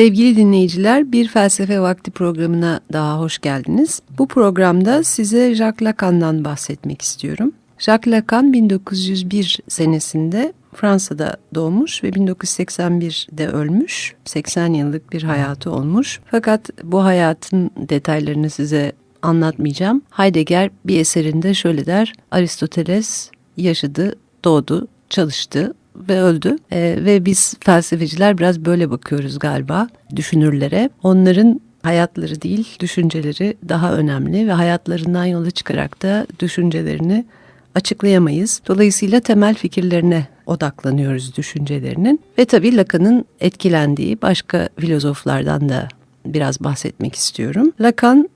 Sevgili dinleyiciler, Bir Felsefe Vakti programına daha hoş geldiniz. Bu programda size Jacques Lacan'dan bahsetmek istiyorum. Jacques Lacan 1901 senesinde Fransa'da doğmuş ve 1981'de ölmüş. 80 yıllık bir hayatı olmuş. Fakat bu hayatın detaylarını size anlatmayacağım. Heidegger bir eserinde şöyle der. Aristoteles yaşadı, doğdu, çalıştı ve öldü. E, ve biz felsefeciler biraz böyle bakıyoruz galiba düşünürlere. Onların hayatları değil, düşünceleri daha önemli ve hayatlarından yola çıkarak da düşüncelerini açıklayamayız. Dolayısıyla temel fikirlerine odaklanıyoruz düşüncelerinin. Ve tabii Lacan'ın etkilendiği başka filozoflardan da biraz bahsetmek istiyorum. Lacan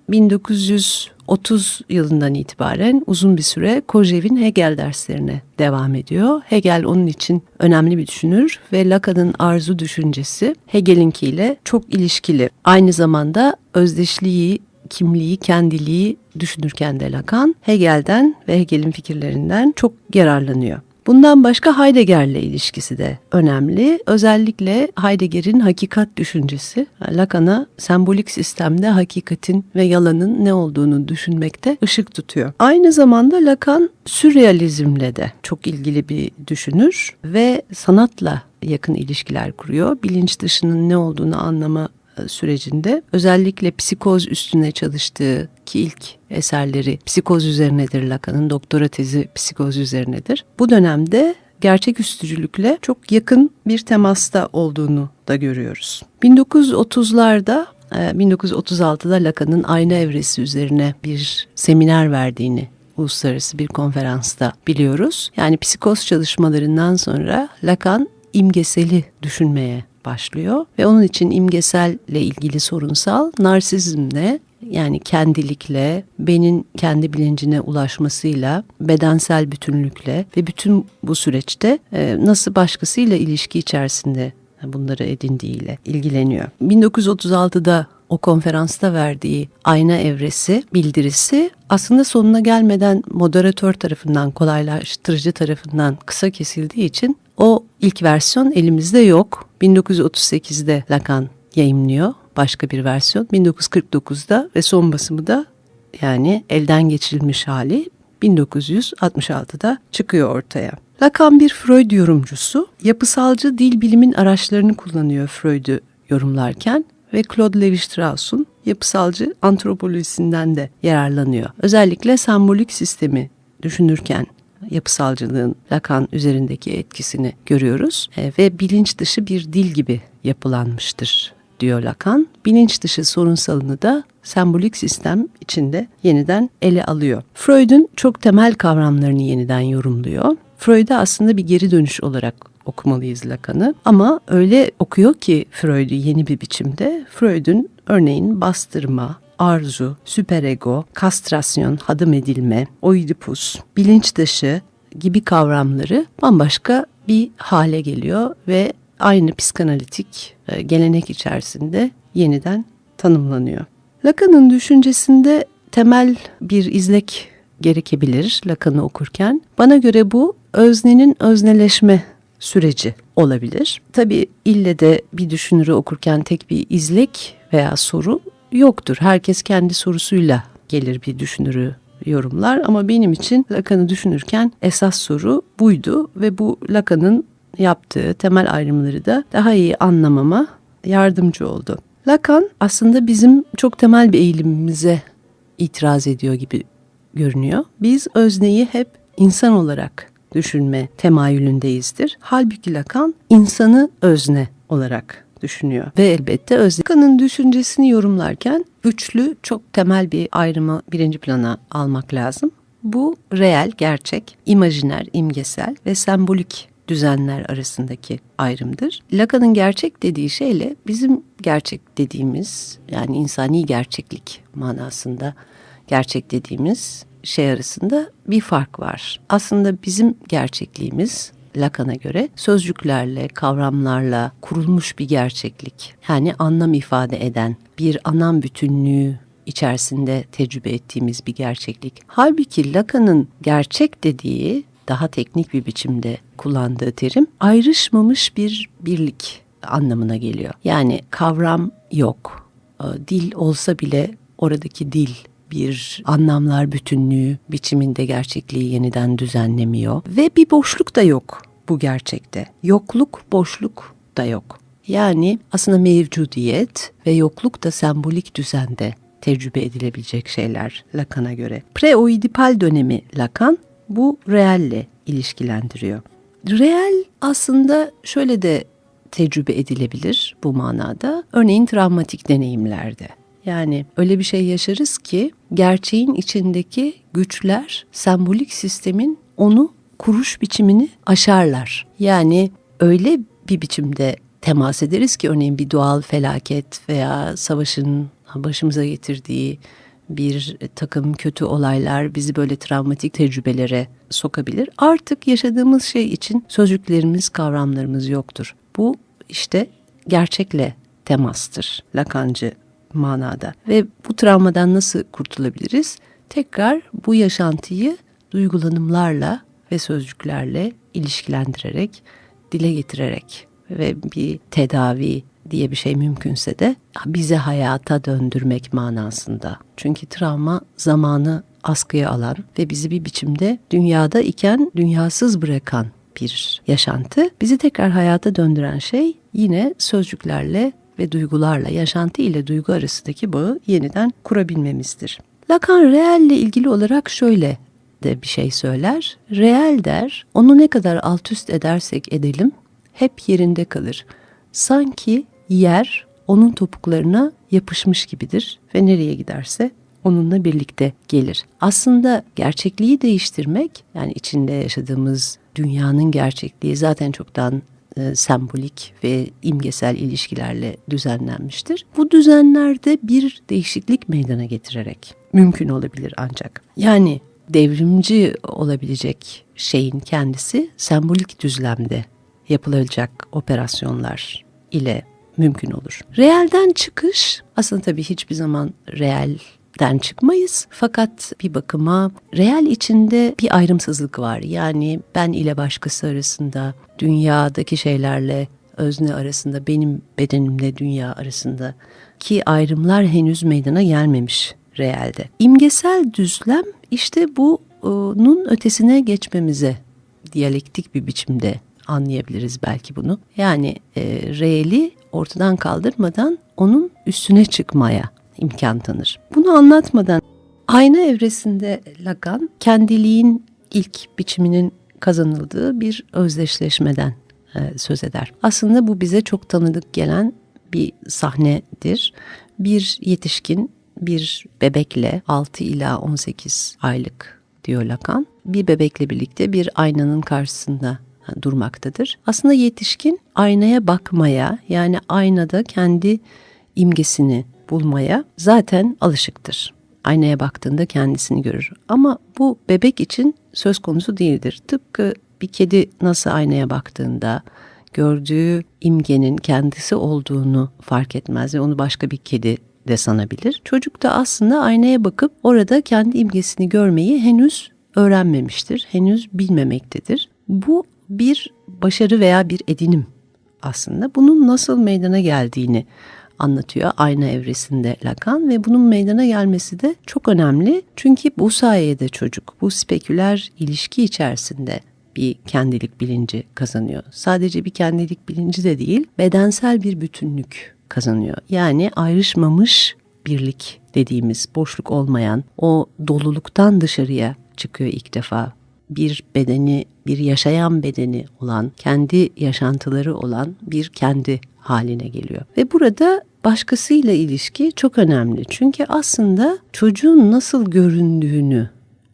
1930 yılından itibaren uzun bir süre Kojève'in Hegel derslerine devam ediyor. Hegel onun için önemli bir düşünür ve Lacan'ın arzu düşüncesi Hegel'inkiyle çok ilişkili. Aynı zamanda özdeşliği, kimliği, kendiliği düşünürken de Lacan Hegel'den ve Hegel'in fikirlerinden çok yararlanıyor. Bundan başka Heidegger'le ilişkisi de önemli. Özellikle Heidegger'in hakikat düşüncesi Lacan'a sembolik sistemde hakikatin ve yalanın ne olduğunu düşünmekte ışık tutuyor. Aynı zamanda Lacan sürrealizmle de çok ilgili bir düşünür ve sanatla yakın ilişkiler kuruyor. Bilinç dışının ne olduğunu anlama sürecinde özellikle psikoz üstüne çalıştığı ki ilk eserleri psikoz üzerinedir Lacan'ın doktora tezi psikoz üzerinedir. Bu dönemde gerçek üstücülükle çok yakın bir temasta olduğunu da görüyoruz. 1930'larda 1936'da Lacan'ın ayna evresi üzerine bir seminer verdiğini uluslararası bir konferansta biliyoruz. Yani psikoz çalışmalarından sonra Lacan imgeseli düşünmeye başlıyor ve onun için imgeselle ilgili sorunsal narsizmle yani kendilikle, benin kendi bilincine ulaşmasıyla, bedensel bütünlükle ve bütün bu süreçte e, nasıl başkasıyla ilişki içerisinde bunları edindiğiyle ilgileniyor. 1936'da o konferansta verdiği ayna evresi bildirisi aslında sonuna gelmeden moderatör tarafından, kolaylaştırıcı tarafından kısa kesildiği için o ilk versiyon elimizde yok. 1938'de Lacan yayımlıyor başka bir versiyon. 1949'da ve son basımı da yani elden geçirilmiş hali 1966'da çıkıyor ortaya. Lacan bir Freud yorumcusu. Yapısalcı dil bilimin araçlarını kullanıyor Freud'u yorumlarken ve Claude Lévi-Strauss'un yapısalcı antropolojisinden de yararlanıyor. Özellikle sembolik sistemi düşünürken yapısalcılığın Lacan üzerindeki etkisini görüyoruz e, ve bilinç dışı bir dil gibi yapılanmıştır diyor Lacan. Bilinç dışı sorunsalını da sembolik sistem içinde yeniden ele alıyor. Freud'un çok temel kavramlarını yeniden yorumluyor. Freud'a aslında bir geri dönüş olarak okumalıyız Lacan'ı. Ama öyle okuyor ki Freud'u yeni bir biçimde. Freud'un örneğin bastırma, arzu, süperego, kastrasyon, hadım edilme, oidipus, bilinç dışı gibi kavramları bambaşka bir hale geliyor ve aynı psikanalitik e, gelenek içerisinde yeniden tanımlanıyor. Lacan'ın düşüncesinde temel bir izlek gerekebilir Lacan'ı okurken. Bana göre bu öznenin özneleşme süreci olabilir. Tabii ille de bir düşünürü okurken tek bir izlek veya soru yoktur. Herkes kendi sorusuyla gelir bir düşünürü yorumlar ama benim için Lacan'ı düşünürken esas soru buydu ve bu Lacan'ın yaptığı temel ayrımları da daha iyi anlamama yardımcı oldu. Lacan aslında bizim çok temel bir eğilimimize itiraz ediyor gibi görünüyor. Biz özneyi hep insan olarak düşünme temayülündeyizdir. Halbuki Lacan insanı özne olarak düşünüyor. Ve elbette Özkan'ın düşüncesini yorumlarken üçlü çok temel bir ayrımı birinci plana almak lazım. Bu reel, gerçek, imajiner, imgesel ve sembolik düzenler arasındaki ayrımdır. Lacan'ın gerçek dediği şeyle bizim gerçek dediğimiz yani insani gerçeklik manasında gerçek dediğimiz şey arasında bir fark var. Aslında bizim gerçekliğimiz Lacan'a göre sözcüklerle, kavramlarla kurulmuş bir gerçeklik. Yani anlam ifade eden bir anlam bütünlüğü içerisinde tecrübe ettiğimiz bir gerçeklik. Halbuki Lacan'ın gerçek dediği daha teknik bir biçimde kullandığı terim ayrışmamış bir birlik anlamına geliyor. Yani kavram yok. E, dil olsa bile oradaki dil bir anlamlar bütünlüğü biçiminde gerçekliği yeniden düzenlemiyor ve bir boşluk da yok bu gerçekte. Yokluk, boşluk da yok. Yani aslında mevcudiyet ve yokluk da sembolik düzende tecrübe edilebilecek şeyler Lacan'a göre. Preoidipal dönemi Lacan bu reelle ilişkilendiriyor. Reel aslında şöyle de tecrübe edilebilir bu manada. Örneğin travmatik deneyimlerde. Yani öyle bir şey yaşarız ki gerçeğin içindeki güçler sembolik sistemin onu kuruş biçimini aşarlar. Yani öyle bir biçimde temas ederiz ki örneğin bir doğal felaket veya savaşın başımıza getirdiği bir takım kötü olaylar bizi böyle travmatik tecrübelere sokabilir. Artık yaşadığımız şey için sözcüklerimiz, kavramlarımız yoktur. Bu işte gerçekle temastır Lakancı manada. Ve bu travmadan nasıl kurtulabiliriz? Tekrar bu yaşantıyı duygulanımlarla ve sözcüklerle ilişkilendirerek, dile getirerek ve bir tedavi diye bir şey mümkünse de bize hayata döndürmek manasında. Çünkü travma zamanı askıya alan ve bizi bir biçimde dünyada iken dünyasız bırakan bir yaşantı. Bizi tekrar hayata döndüren şey yine sözcüklerle ve duygularla, yaşantı ile duygu arasındaki bağı yeniden kurabilmemizdir. Lacan ile ilgili olarak şöyle de bir şey söyler. Reel der, onu ne kadar alt üst edersek edelim hep yerinde kalır. Sanki yer onun topuklarına yapışmış gibidir ve nereye giderse onunla birlikte gelir. Aslında gerçekliği değiştirmek yani içinde yaşadığımız dünyanın gerçekliği zaten çoktan e, sembolik ve imgesel ilişkilerle düzenlenmiştir. Bu düzenlerde bir değişiklik meydana getirerek mümkün olabilir ancak. Yani devrimci olabilecek şeyin kendisi sembolik düzlemde yapılacak operasyonlar ile mümkün olur. Realden çıkış aslında tabii hiçbir zaman real den çıkmayız. Fakat bir bakıma real içinde bir ayrımsızlık var. Yani ben ile başkası arasında, dünyadaki şeylerle özne arasında, benim bedenimle dünya arasında ki ayrımlar henüz meydana gelmemiş realde. İmgesel düzlem işte bunun ötesine geçmemize diyalektik bir biçimde anlayabiliriz belki bunu. Yani e, reeli ortadan kaldırmadan onun üstüne çıkmaya imkan tanır. Bunu anlatmadan ayna evresinde Lacan kendiliğin ilk biçiminin kazanıldığı bir özdeşleşmeden e, söz eder. Aslında bu bize çok tanıdık gelen bir sahnedir. Bir yetişkin bir bebekle 6 ila 18 aylık diyor Lacan. Bir bebekle birlikte bir aynanın karşısında durmaktadır. Aslında yetişkin aynaya bakmaya yani aynada kendi imgesini bulmaya zaten alışıktır. Aynaya baktığında kendisini görür. Ama bu bebek için söz konusu değildir. Tıpkı bir kedi nasıl aynaya baktığında gördüğü imgenin kendisi olduğunu fark etmez ve onu başka bir kedi de sanabilir. Çocuk da aslında aynaya bakıp orada kendi imgesini görmeyi henüz öğrenmemiştir, henüz bilmemektedir. Bu bir başarı veya bir edinim aslında. Bunun nasıl meydana geldiğini anlatıyor ayna evresinde Lacan ve bunun meydana gelmesi de çok önemli. Çünkü bu sayede çocuk bu speküler ilişki içerisinde bir kendilik bilinci kazanıyor. Sadece bir kendilik bilinci de değil, bedensel bir bütünlük kazanıyor. Yani ayrışmamış birlik dediğimiz boşluk olmayan o doluluktan dışarıya çıkıyor ilk defa. Bir bedeni, bir yaşayan bedeni olan, kendi yaşantıları olan bir kendi haline geliyor. Ve burada başkasıyla ilişki çok önemli. Çünkü aslında çocuğun nasıl göründüğünü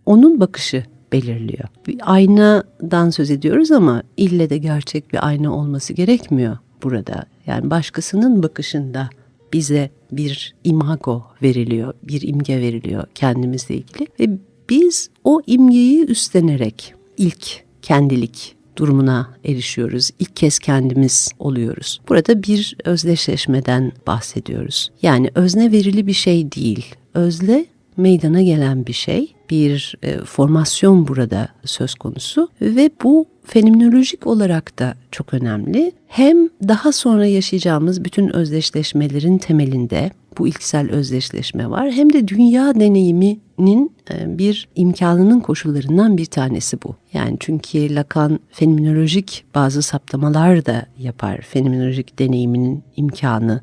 onun bakışı belirliyor. Bir aynadan söz ediyoruz ama ille de gerçek bir ayna olması gerekmiyor burada. Yani başkasının bakışında bize bir imago veriliyor, bir imge veriliyor kendimizle ilgili ve biz o imgeyi üstlenerek ilk kendilik durumuna erişiyoruz. İlk kez kendimiz oluyoruz. Burada bir özdeşleşmeden bahsediyoruz. Yani özne verili bir şey değil. Özle meydana gelen bir şey bir e, formasyon burada söz konusu ve bu fenomenolojik olarak da çok önemli. Hem daha sonra yaşayacağımız bütün özdeşleşmelerin temelinde bu ilksel özdeşleşme var hem de dünya deneyiminin e, bir imkanının koşullarından bir tanesi bu. Yani çünkü Lacan fenomenolojik bazı saptamalar da yapar. Fenomenolojik deneyiminin imkanı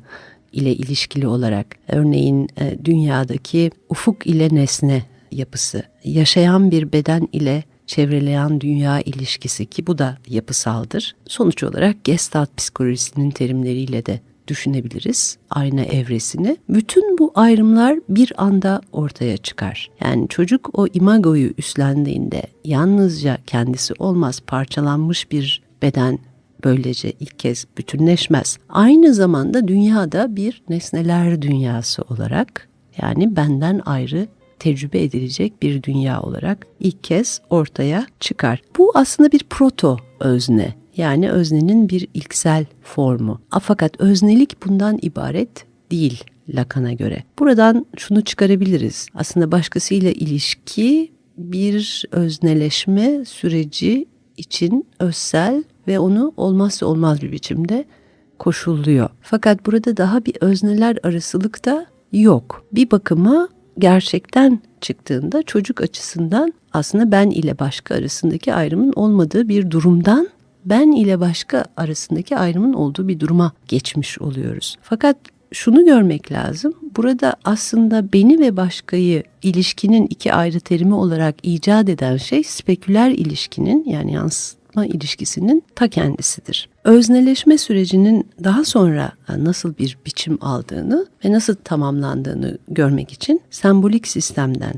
ile ilişkili olarak örneğin e, dünyadaki ufuk ile nesne yapısı, yaşayan bir beden ile çevreleyen dünya ilişkisi ki bu da yapısaldır. Sonuç olarak Gestalt psikolojisinin terimleriyle de düşünebiliriz ayna evresini. Bütün bu ayrımlar bir anda ortaya çıkar. Yani çocuk o imagoyu üstlendiğinde yalnızca kendisi olmaz parçalanmış bir beden böylece ilk kez bütünleşmez. Aynı zamanda dünyada bir nesneler dünyası olarak yani benden ayrı tecrübe edilecek bir dünya olarak ilk kez ortaya çıkar. Bu aslında bir proto özne yani öznenin bir ilksel formu. Fakat öznelik bundan ibaret değil Lacan'a göre. Buradan şunu çıkarabiliriz. Aslında başkasıyla ilişki bir özneleşme süreci için özsel ve onu olmazsa olmaz bir biçimde koşulluyor. Fakat burada daha bir özneler arasılık da yok. Bir bakıma gerçekten çıktığında çocuk açısından aslında ben ile başka arasındaki ayrımın olmadığı bir durumdan ben ile başka arasındaki ayrımın olduğu bir duruma geçmiş oluyoruz. Fakat şunu görmek lazım. Burada aslında beni ve başkayı ilişkinin iki ayrı terimi olarak icat eden şey speküler ilişkinin yani yansıtma ilişkisinin ta kendisidir. Özneleşme sürecinin daha sonra nasıl bir biçim aldığını ve nasıl tamamlandığını görmek için sembolik sistemden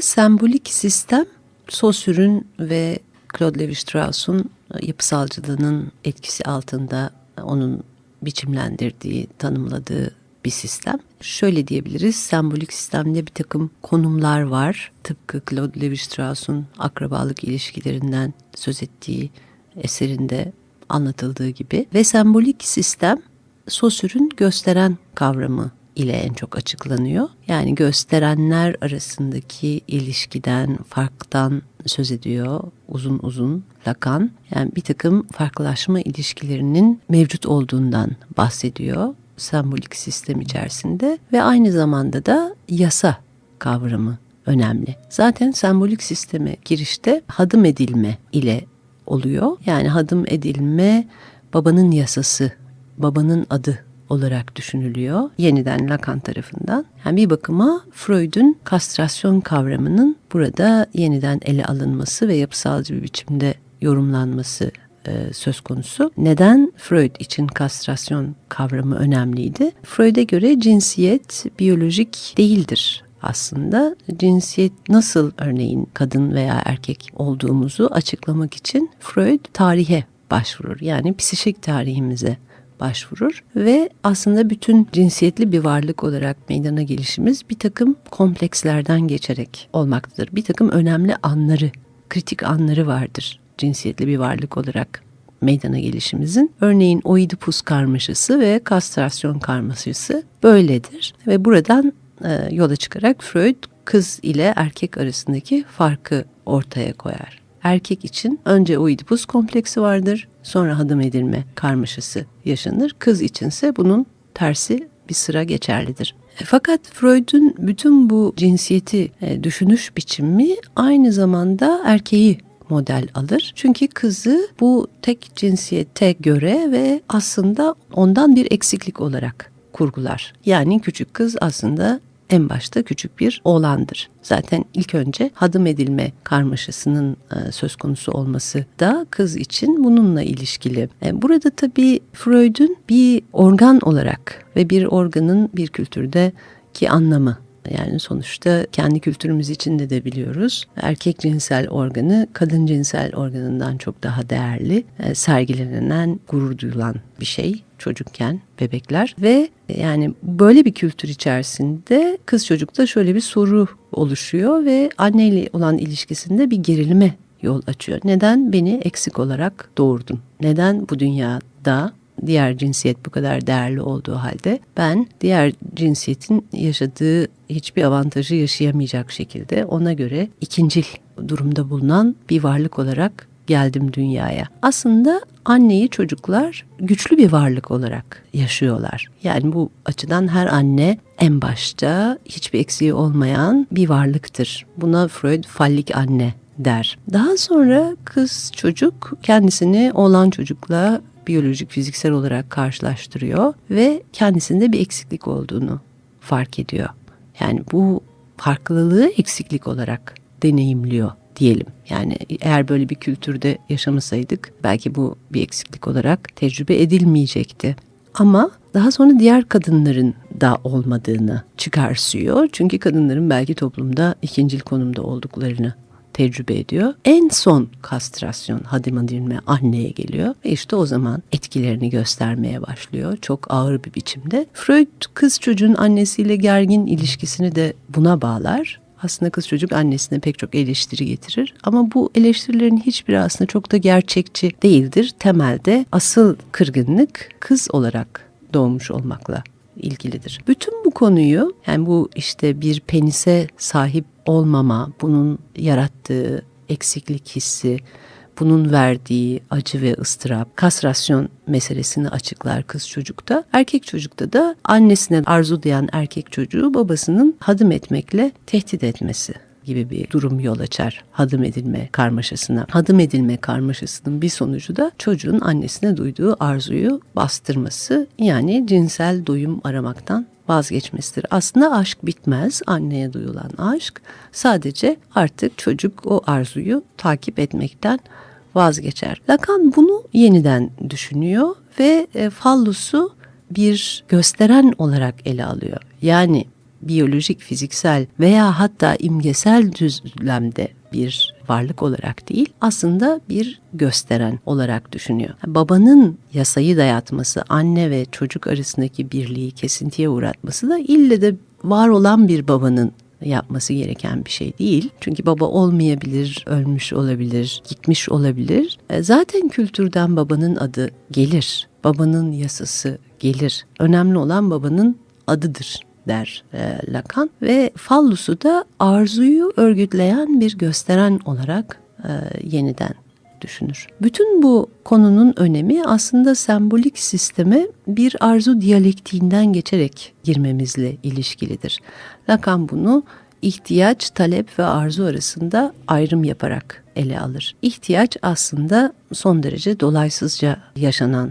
sembolik sistem Saussure ve Claude Lévi-Strauss'un yapısalcılığının etkisi altında onun biçimlendirdiği, tanımladığı bir sistem. Şöyle diyebiliriz, sembolik sistemde bir takım konumlar var. Tıpkı Claude Lévi-Strauss'un akrabalık ilişkilerinden söz ettiği eserinde anlatıldığı gibi. Ve sembolik sistem Saussüre'ün gösteren kavramı ile en çok açıklanıyor. Yani gösterenler arasındaki ilişkiden, farktan söz ediyor uzun uzun Lacan. Yani bir takım farklılaşma ilişkilerinin mevcut olduğundan bahsediyor sembolik sistem içerisinde ve aynı zamanda da yasa kavramı önemli. Zaten sembolik sisteme girişte hadım edilme ile oluyor. Yani hadım edilme babanın yasası, babanın adı olarak düşünülüyor yeniden Lacan tarafından. Yani bir bakıma Freud'un kastrasyon kavramının burada yeniden ele alınması ve yapısalcı bir biçimde yorumlanması e, söz konusu. Neden Freud için kastrasyon kavramı önemliydi? Freud'e göre cinsiyet biyolojik değildir aslında cinsiyet nasıl örneğin kadın veya erkek olduğumuzu açıklamak için Freud tarihe başvurur. Yani psişik tarihimize başvurur ve aslında bütün cinsiyetli bir varlık olarak meydana gelişimiz bir takım komplekslerden geçerek olmaktadır. Bir takım önemli anları, kritik anları vardır cinsiyetli bir varlık olarak meydana gelişimizin. Örneğin Oidipus karmaşası ve kastrasyon karmaşası böyledir ve buradan e, yola çıkarak Freud kız ile erkek arasındaki farkı ortaya koyar. Erkek için önce Oidipus kompleksi vardır, sonra hadım edilme karmaşası yaşanır. Kız içinse bunun tersi bir sıra geçerlidir. E, fakat Freud'un bütün bu cinsiyeti e, düşünüş biçimi aynı zamanda erkeği model alır. Çünkü kızı bu tek cinsiyete göre ve aslında ondan bir eksiklik olarak kurgular. Yani küçük kız aslında en başta küçük bir oğlandır. Zaten ilk önce hadım edilme karmaşasının e, söz konusu olması da kız için bununla ilişkili. E, burada tabii Freud'un bir organ olarak ve bir organın bir kültürde ki anlamı yani sonuçta kendi kültürümüz içinde de biliyoruz. Erkek cinsel organı kadın cinsel organından çok daha değerli, e, sergilenen, gurur duyulan bir şey çocukken bebekler ve yani böyle bir kültür içerisinde kız çocukta şöyle bir soru oluşuyor ve anneyle olan ilişkisinde bir gerilime yol açıyor. Neden beni eksik olarak doğurdun? Neden bu dünyada diğer cinsiyet bu kadar değerli olduğu halde ben diğer cinsiyetin yaşadığı hiçbir avantajı yaşayamayacak şekilde ona göre ikincil durumda bulunan bir varlık olarak geldim dünyaya. Aslında anneyi çocuklar güçlü bir varlık olarak yaşıyorlar. Yani bu açıdan her anne en başta hiçbir eksiği olmayan bir varlıktır. Buna Freud fallik anne der. Daha sonra kız çocuk kendisini oğlan çocukla biyolojik fiziksel olarak karşılaştırıyor ve kendisinde bir eksiklik olduğunu fark ediyor. Yani bu farklılığı eksiklik olarak deneyimliyor diyelim. Yani eğer böyle bir kültürde yaşamasaydık belki bu bir eksiklik olarak tecrübe edilmeyecekti. Ama daha sonra diğer kadınların da olmadığını çıkarsıyor. Çünkü kadınların belki toplumda ikincil konumda olduklarını tecrübe ediyor. En son kastrasyon hadim edilme anneye geliyor ve işte o zaman etkilerini göstermeye başlıyor. Çok ağır bir biçimde. Freud kız çocuğun annesiyle gergin ilişkisini de buna bağlar aslında kız çocuk annesine pek çok eleştiri getirir. Ama bu eleştirilerin hiçbiri aslında çok da gerçekçi değildir. Temelde asıl kırgınlık kız olarak doğmuş olmakla ilgilidir. Bütün bu konuyu yani bu işte bir penise sahip olmama, bunun yarattığı eksiklik hissi, bunun verdiği acı ve ıstırap, kastrasyon meselesini açıklar kız çocukta. Erkek çocukta da annesine arzu duyan erkek çocuğu babasının hadım etmekle tehdit etmesi gibi bir durum yol açar hadım edilme karmaşasına. Hadım edilme karmaşasının bir sonucu da çocuğun annesine duyduğu arzuyu bastırması yani cinsel doyum aramaktan vazgeçmesidir. Aslında aşk bitmez. Anneye duyulan aşk sadece artık çocuk o arzuyu takip etmekten vazgeçer. Lacan bunu yeniden düşünüyor ve e, fallusu bir gösteren olarak ele alıyor. Yani biyolojik, fiziksel veya hatta imgesel düzlemde bir varlık olarak değil aslında bir gösteren olarak düşünüyor. Babanın yasayı dayatması, anne ve çocuk arasındaki birliği kesintiye uğratması da ille de var olan bir babanın yapması gereken bir şey değil. Çünkü baba olmayabilir, ölmüş olabilir, gitmiş olabilir. E, zaten kültürden babanın adı gelir. Babanın yasası gelir. Önemli olan babanın adıdır der e, Lacan ve fallusu da arzuyu örgütleyen bir gösteren olarak e, yeniden düşünür. Bütün bu konunun önemi aslında sembolik sisteme bir arzu diyalektiğinden geçerek girmemizle ilişkilidir. Lacan bunu ihtiyaç, talep ve arzu arasında ayrım yaparak ele alır. İhtiyaç aslında son derece dolaysızca yaşanan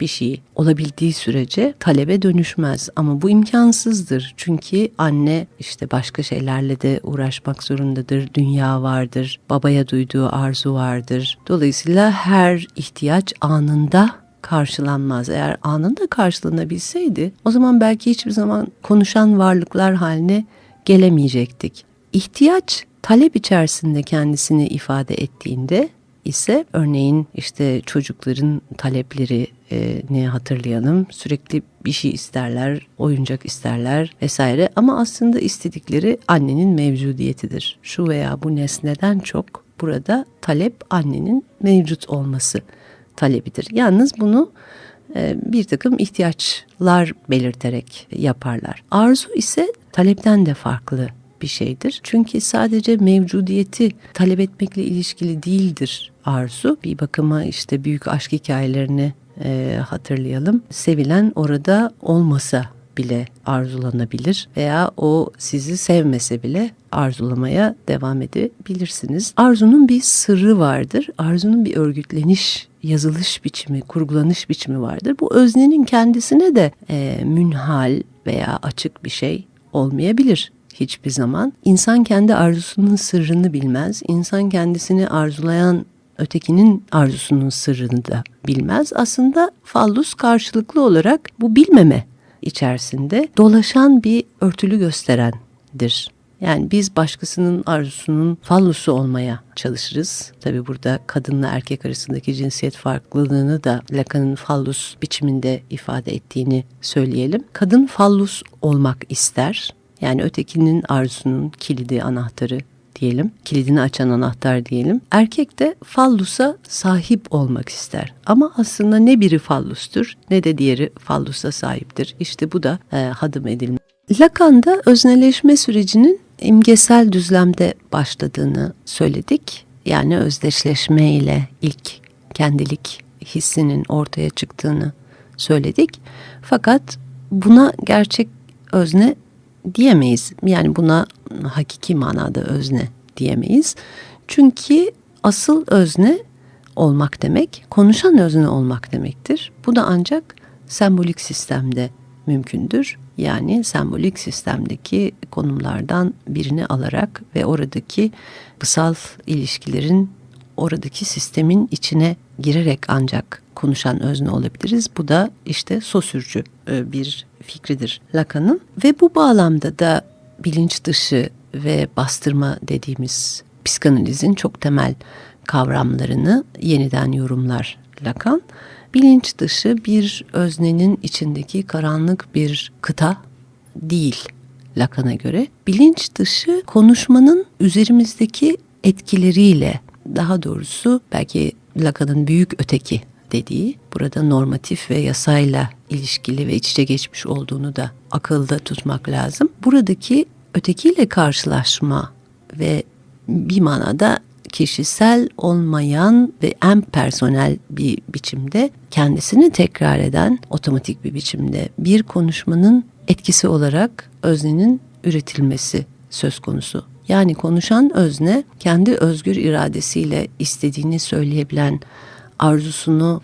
bir şey olabildiği sürece talebe dönüşmez ama bu imkansızdır çünkü anne işte başka şeylerle de uğraşmak zorundadır dünya vardır babaya duyduğu arzu vardır dolayısıyla her ihtiyaç anında karşılanmaz. Eğer anında karşılanabilseydi o zaman belki hiçbir zaman konuşan varlıklar haline gelemeyecektik. İhtiyaç talep içerisinde kendisini ifade ettiğinde ise örneğin işte çocukların talepleri e, ne hatırlayalım? Sürekli bir şey isterler oyuncak isterler vesaire. Ama aslında istedikleri annenin mevcudiyetidir. Şu veya bu nesneden çok burada talep annenin mevcut olması talebidir. Yalnız bunu e, bir takım ihtiyaçlar belirterek yaparlar. Arzu ise talepten de farklı bir şeydir. Çünkü sadece mevcudiyeti talep etmekle ilişkili değildir arzu. Bir bakıma işte büyük aşk hikayelerini e, hatırlayalım. Sevilen orada olmasa bile arzulanabilir veya o sizi sevmese bile arzulamaya devam edebilirsiniz. Arzunun bir sırrı vardır. Arzunun bir örgütleniş, yazılış biçimi, kurgulanış biçimi vardır. Bu öznenin kendisine de e, münhal veya açık bir şey olmayabilir hiçbir zaman. İnsan kendi arzusunun sırrını bilmez. İnsan kendisini arzulayan ötekinin arzusunun sırrını da bilmez. Aslında fallus karşılıklı olarak bu bilmeme içerisinde dolaşan bir örtülü gösterendir. Yani biz başkasının arzusunun fallusu olmaya çalışırız. Tabi burada kadınla erkek arasındaki cinsiyet farklılığını da Lacan'ın fallus biçiminde ifade ettiğini söyleyelim. Kadın fallus olmak ister yani ötekinin arzusunun kilidi, anahtarı diyelim. Kilidini açan anahtar diyelim. Erkek de fallusa sahip olmak ister. Ama aslında ne biri fallustur ne de diğeri fallusa sahiptir. İşte bu da e, hadım edilme. Lacan'da özneleşme sürecinin imgesel düzlemde başladığını söyledik. Yani özdeşleşme ile ilk kendilik hissinin ortaya çıktığını söyledik. Fakat buna gerçek özne diyemeyiz. Yani buna hakiki manada özne diyemeyiz. Çünkü asıl özne olmak demek, konuşan özne olmak demektir. Bu da ancak sembolik sistemde mümkündür. Yani sembolik sistemdeki konumlardan birini alarak ve oradaki kısal ilişkilerin oradaki sistemin içine girerek ancak konuşan özne olabiliriz. Bu da işte sosürcü e, bir fikridir Lacan'ın ve bu bağlamda da bilinç dışı ve bastırma dediğimiz psikanalizin çok temel kavramlarını yeniden yorumlar Lacan. Bilinç dışı bir öznenin içindeki karanlık bir kıta değil Lacan'a göre. Bilinç dışı konuşmanın üzerimizdeki etkileriyle daha doğrusu belki Lacan'ın büyük öteki dediği burada normatif ve yasayla ilişkili ve iç içe geçmiş olduğunu da akılda tutmak lazım. Buradaki ötekiyle karşılaşma ve bir manada kişisel olmayan ve en personel bir biçimde kendisini tekrar eden otomatik bir biçimde bir konuşmanın etkisi olarak öznenin üretilmesi söz konusu. Yani konuşan özne kendi özgür iradesiyle istediğini söyleyebilen, arzusunu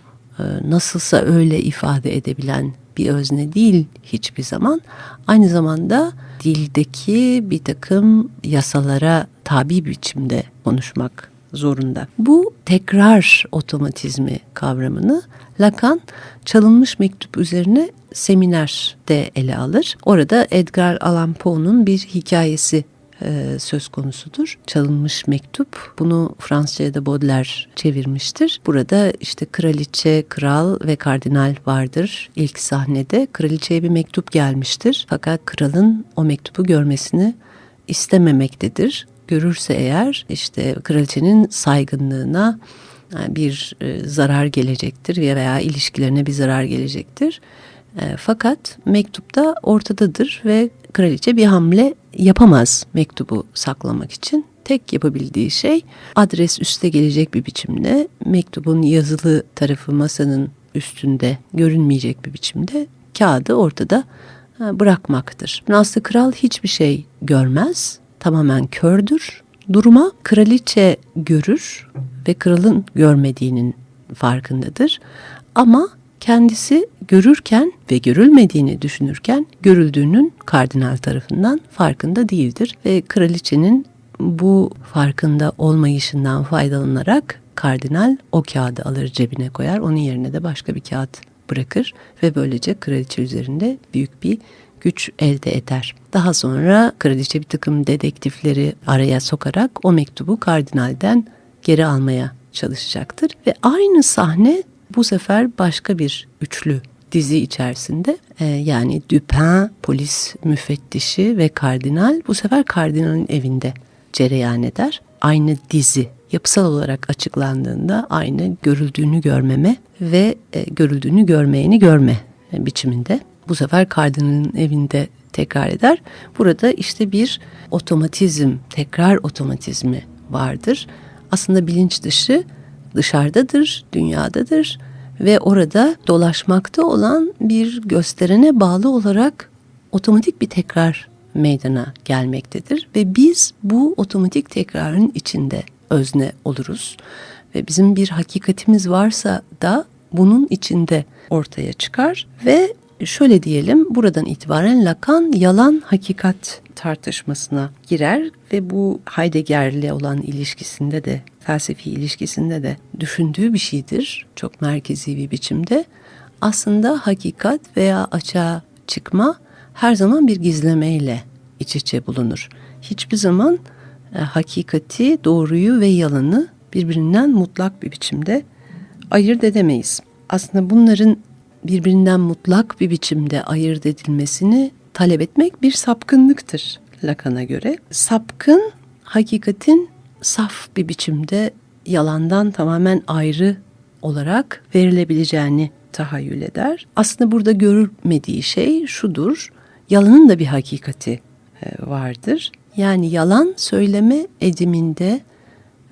nasılsa öyle ifade edebilen bir özne değil hiçbir zaman. Aynı zamanda dildeki bir takım yasalara tabi biçimde konuşmak zorunda. Bu tekrar otomatizmi kavramını Lacan çalınmış mektup üzerine seminerde ele alır. Orada Edgar Allan Poe'nun bir hikayesi e, söz konusudur. Çalınmış mektup. Bunu Fransızca'ya da Baudelaire çevirmiştir. Burada işte kraliçe, kral ve kardinal vardır ilk sahnede. Kraliçeye bir mektup gelmiştir. Fakat kralın o mektubu görmesini istememektedir. Görürse eğer işte kraliçenin saygınlığına bir e, zarar gelecektir veya ilişkilerine bir zarar gelecektir. E, fakat mektupta ortadadır ve kraliçe bir hamle yapamaz mektubu saklamak için. Tek yapabildiği şey adres üste gelecek bir biçimde mektubun yazılı tarafı masanın üstünde görünmeyecek bir biçimde kağıdı ortada bırakmaktır. Aslında kral hiçbir şey görmez, tamamen kördür. Duruma kraliçe görür ve kralın görmediğinin farkındadır. Ama kendisi görürken ve görülmediğini düşünürken görüldüğünün kardinal tarafından farkında değildir ve kraliçenin bu farkında olmayışından faydalanarak kardinal o kağıdı alır cebine koyar. Onun yerine de başka bir kağıt bırakır ve böylece kraliçe üzerinde büyük bir güç elde eder. Daha sonra kraliçe bir takım dedektifleri araya sokarak o mektubu kardinalden geri almaya çalışacaktır. Ve aynı sahne bu sefer başka bir üçlü dizi içerisinde e, yani Dupin polis müfettişi ve kardinal bu sefer kardinalin evinde cereyan eder. Aynı dizi yapısal olarak açıklandığında aynı görüldüğünü görmeme ve e, görüldüğünü görmeyeni görme biçiminde. Bu sefer kardinalin evinde tekrar eder. Burada işte bir otomatizm, tekrar otomatizmi vardır. Aslında bilinç dışı dışarıdadır, dünyadadır ve orada dolaşmakta olan bir gösterene bağlı olarak otomatik bir tekrar meydana gelmektedir ve biz bu otomatik tekrarın içinde özne oluruz ve bizim bir hakikatimiz varsa da bunun içinde ortaya çıkar ve şöyle diyelim buradan itibaren Lacan yalan hakikat tartışmasına girer ve bu Heidegger'le olan ilişkisinde de felsefi ilişkisinde de düşündüğü bir şeydir çok merkezi bir biçimde. Aslında hakikat veya açığa çıkma her zaman bir gizlemeyle iç içe bulunur. Hiçbir zaman e, hakikati, doğruyu ve yalanı birbirinden mutlak bir biçimde ayırt edemeyiz. Aslında bunların birbirinden mutlak bir biçimde ayırt edilmesini talep etmek bir sapkınlıktır Lacan'a göre. Sapkın hakikatin saf bir biçimde yalandan tamamen ayrı olarak verilebileceğini tahayyül eder. Aslında burada görülmediği şey şudur. Yalanın da bir hakikati e, vardır. Yani yalan söyleme ediminde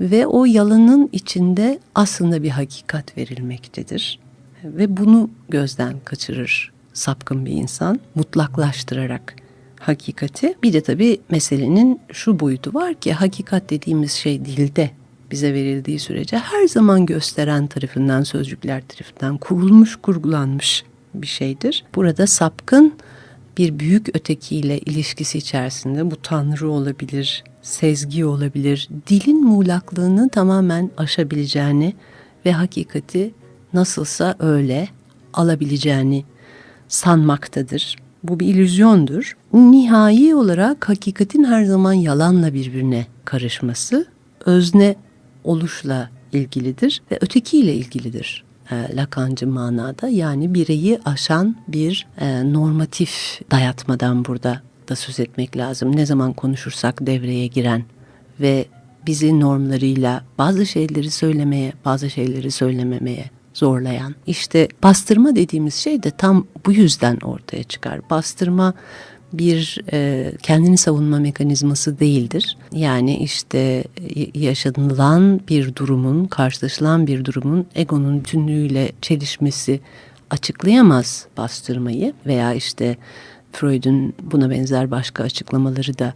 ve o yalanın içinde aslında bir hakikat verilmektedir. Ve bunu gözden kaçırır sapkın bir insan mutlaklaştırarak hakikati. Bir de tabii meselenin şu boyutu var ki hakikat dediğimiz şey dilde bize verildiği sürece her zaman gösteren tarafından, sözcükler tarafından kurulmuş, kurgulanmış bir şeydir. Burada sapkın bir büyük ötekiyle ilişkisi içerisinde bu tanrı olabilir, sezgi olabilir, dilin muğlaklığını tamamen aşabileceğini ve hakikati nasılsa öyle alabileceğini sanmaktadır. Bu bir illüzyondur. Nihai olarak hakikatin her zaman yalanla birbirine karışması özne oluşla ilgilidir ve ötekiyle ilgilidir. E, Lakancı manada yani bireyi aşan bir e, normatif dayatmadan burada da söz etmek lazım. Ne zaman konuşursak devreye giren ve bizi normlarıyla bazı şeyleri söylemeye, bazı şeyleri söylememeye zorlayan. İşte bastırma dediğimiz şey de tam bu yüzden ortaya çıkar. Bastırma bir e, kendini savunma mekanizması değildir. Yani işte yaşanılan bir durumun, karşılaşılan bir durumun egonun bütünlüğüyle çelişmesi açıklayamaz bastırmayı veya işte Freud'un buna benzer başka açıklamaları da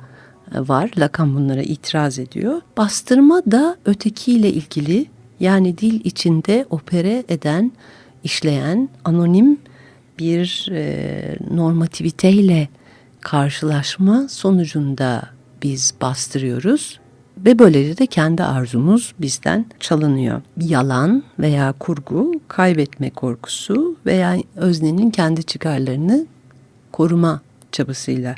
e, var. Lacan bunlara itiraz ediyor. Bastırma da ötekiyle ilgili yani dil içinde opere eden, işleyen anonim bir e, normativiteyle karşılaşma sonucunda biz bastırıyoruz ve böylece de kendi arzumuz bizden çalınıyor. Yalan veya kurgu, kaybetme korkusu veya öznenin kendi çıkarlarını koruma çabasıyla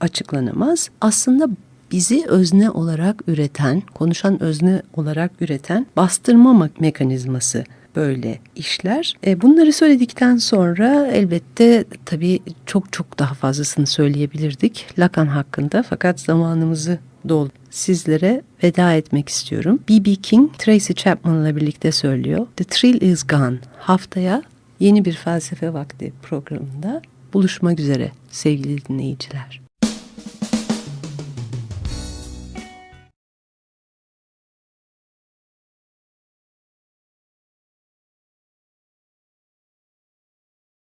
açıklanamaz. Aslında bizi özne olarak üreten, konuşan özne olarak üreten bastırma mekanizması böyle işler. E, bunları söyledikten sonra elbette tabii çok çok daha fazlasını söyleyebilirdik Lacan hakkında fakat zamanımızı doldu. Sizlere veda etmek istiyorum. B.B. King, Tracy Chapman'la birlikte söylüyor. The thrill is gone. Haftaya yeni bir felsefe vakti programında buluşmak üzere sevgili dinleyiciler.